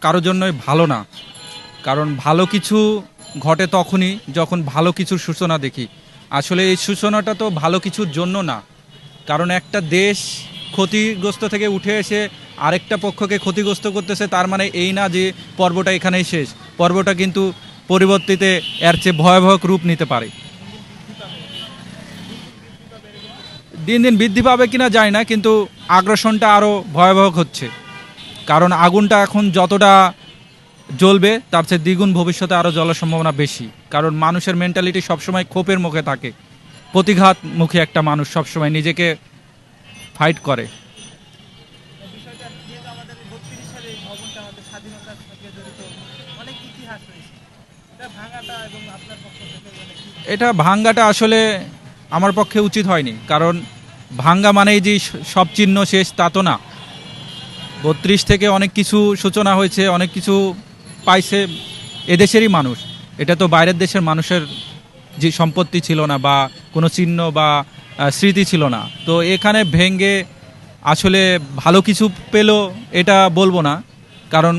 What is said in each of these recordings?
কারোর জন্যই ভালো না। কারণ ভালো কিছু ঘটে তখনই যখন ভালো কিছুর সূচনা দেখি। আসলে এই সূচনাটা তো ভালো কিছুর জন্য না। কারণ একটা দেশ ক্ষতিগ্রস্ত থেকে উঠে এসে আরেকটা পক্ষকে ক্ষতিগ্রস্ত করতেছে, তার মানে এই না যে পর্বটা এখানেই শেষ। পর্বটা কিন্তু পরিবর্তিতে এর চেয়ে ভয়াবহ রূপ নিতে পারে। দিন দিন বৃদ্ধি পাবে কিনা যায় না, কিন্তু আগ্রাসনটা আরও ভয়াবহ হচ্ছে। কারণ আগুনটা এখন যতটা জ্বলবে, তার চেয়ে দ্বিগুণ ভবিষ্যতে আরও জ্বলার সম্ভাবনা বেশি। কারণ মানুষের মেন্টালিটি সবসময় ক্ষোভের মুখে থাকে। প্রতিঘাত মুখে একটা মানুষ সবসময় নিজেকে ফাইট করে। এটা ভাঙ্গাটা আসলে আমার পক্ষে উচিত হয়নি। কারণ ভাঙ্গা মানেই যে সব চিহ্ন শেষ, তা তো না। বত্রিশ থেকে অনেক কিছু সূচনা হয়েছে, অনেক কিছু পাইছে এদেশেরই মানুষ। এটা তো বাইরের দেশের মানুষের যে সম্পত্তি ছিল না বা কোনো চিহ্ন বা স্মৃতি ছিল না। তো এখানে ভেঙ্গে আসলে ভালো কিছু পেল এটা বলব না, কারণ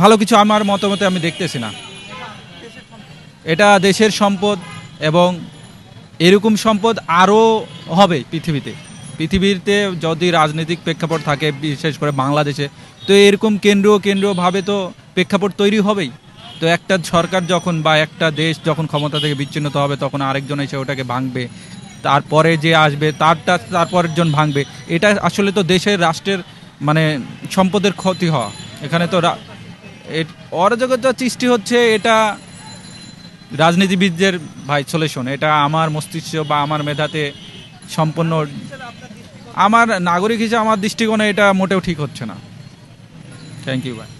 ভালো কিছু আমার মতামতে আমি দেখতেছি না। এটা দেশের সম্পদ এবং এরকম সম্পদ আরও হবে পৃথিবীতে। পৃথিবীতে যদি রাজনৈতিক প্রেক্ষাপট থাকে, বিশেষ করে বাংলাদেশে, তো এরকম কেন্দ্রীয় কেন্দ্রীয়ভাবে তো প্রেক্ষাপট তৈরি হবেই। তো একটা সরকার যখন বা একটা দেশ যখন ক্ষমতা থেকে বিচ্ছিন্ন হবে, তখন আরেকজন এসে ওটাকে ভাঙবে, তারপরে যে আসবে, তারটা, তারপরের জন ভাঙবে, এটা আসলে তো দেশের রাষ্ট্রের মানে সম্পদের ক্ষতি হওয়া। এখানে তো অরাজকতা সৃষ্টি হচ্ছে, এটা রাজনীতিবিদদের ভাই চলে এটা আমার মস্তিষ্ক বা আমার মেধাতে সম্পূর্ণ আমার নাগরিক হিসেবে আমার দৃষ্টিকোণে এটা মোটেও ঠিক হচ্ছে না। থ্যাংক ইউ ভাই